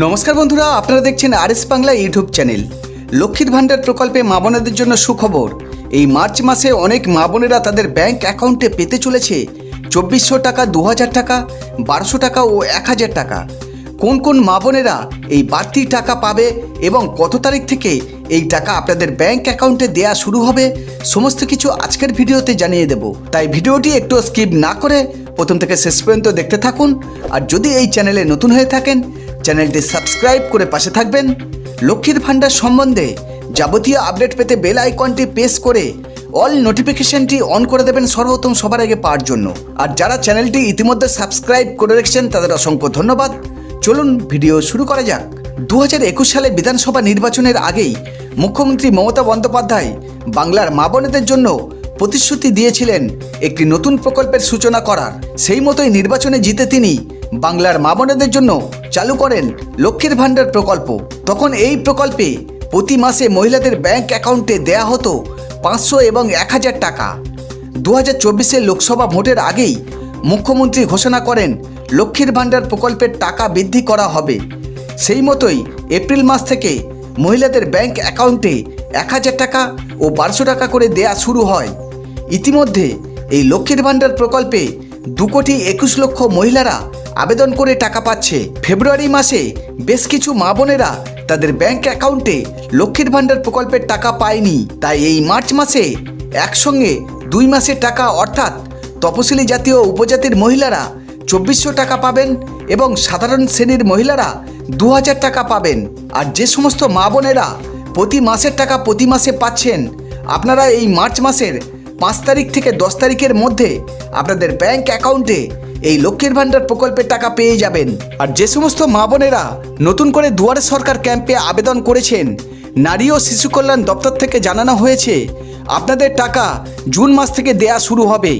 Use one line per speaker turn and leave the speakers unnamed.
নমস্কার বন্ধুরা, আপনারা দেখছেন R S Bangla YouTube channel. লক্ষ্মীর ভাণ্ডার প্রকল্পে মা বোনেদের জন্য সুখবর। এই মার্চ মাসে অনেক মা বোনেরা তাদের ব্যাংক অ্যাকাউন্টে পেতে চলেছে। চব্বিশশো টাকা দু হাজার টাকা, বারোশো টাকা ও এক হাজার টাকা। কোন কোন মা বোনেরা এই বাড়তি টাকা পাবে এবং কত তারিখ থেকে এই টাকা আপনাদের ব্যাংক অ্যাকাউন্টে দেয়া শুরু হবে, সমস্ত কিছু আজকের ভিডিওতে জানিয়ে দেব। তাই ভিডিওটি একটু স্কিপ না করে প্রথম থেকে শেষ পর্যন্ত দেখতে থাকুন। আর যদি এই চ্যানেলে নতুন হয়ে থাকেন চ্যানেলটি সাবস্ক্রাইব করে পাশে থাকবেন। লক্ষ্মীর ভাণ্ডার সম্বন্ধে যাবতীয় আপডেট পেতে বেল আইকনটি প্রেস করে অল নোটিফিকেশনটি অন করে দেবেন সর্বপ্রথম সবার আগে পাওয়ার জন্য। আর যারা চ্যানেলটি ইতিমধ্যে সাবস্ক্রাইব করে রেখেছেন, তাদের অসংখ্য ধন্যবাদ। চলুন ভিডিও শুরু করা যাক। দু হাজার একুশ সালে বিধানসভা নির্বাচনের আগেই মুখ্যমন্ত্রী মমতা বন্দ্যোপাধ্যায় বাংলার মা বোনেদের জন্য প্রতিশ্রুতি দিয়েছিলেন একটি নতুন প্রকল্পের সূচনা করার। সেই মতোই নির্বাচনে জিতে তিনি বাংলার মা বোনেদের জন্য চালু করেন লক্ষ্মীর ভাণ্ডার প্রকল্প। তখন এই প্রকল্পে প্রতি মাসে মহিলাদের ব্যাংক অ্যাকাউন্টে দেয়া হতো পাঁচশো এবং এক হাজার টাকা। দু হাজার চব্বিশের লোকসভা ভোটের আগেই মুখ্যমন্ত্রী ঘোষণা করেন, লক্ষ্মীর ভাণ্ডার প্রকল্পের টাকা বৃদ্ধি করা হবে। সেই মতোই এপ্রিল মাস থেকে মহিলাদের ব্যাংক অ্যাকাউন্টে এক হাজার টাকা ও বারোশো টাকা করে দেয়া শুরু হয়। ইতিমধ্যে এই লক্ষ্মীর ভাণ্ডার প্রকল্পে দু কোটি একুশ লক্ষ মহিলারা আবেদন করে টাকা পাচ্ছে। ফেব্রুয়ারি মাসে বেশ কিছু মা বোনেরা তাদের ব্যাংক অ্যাকাউন্টে লক্ষ্মীর ভাণ্ডার প্রকল্পের টাকা পায়নি। তাই এই মার্চ মাসে একসঙ্গে দুই মাসের টাকা অর্থাৎ তপশিলি জাতীয় উপজাতির মহিলারা চব্বিশশো টাকা পাবেন এবং সাধারণ শ্রেণির মহিলারা দু হাজার টাকা পাবেন। আর যে সমস্ত মা বোনেরা প্রতি মাসের টাকা প্রতি মাসে পাচ্ছেন, আপনারা এই মার্চ মাসের পাঁচ তারিখ থেকে দশ তারিখের মধ্যে আপনাদের ব্যাংক অ্যাকাউন্টে এই লক্ষ্মীর ভান্ডার প্রকল্পের টাকা পেয়ে যাবেন। আর যে সমস্ত মা বোনেরা নতুন করে দুয়ারে সরকার ক্যাম্পে আবেদন করেছেন, নারী ও শিশু কল্যাণ দপ্তর থেকে জানানো হয়েছে, আপনাদের টাকা জুন মাস থেকে দেয়া শুরু হবে।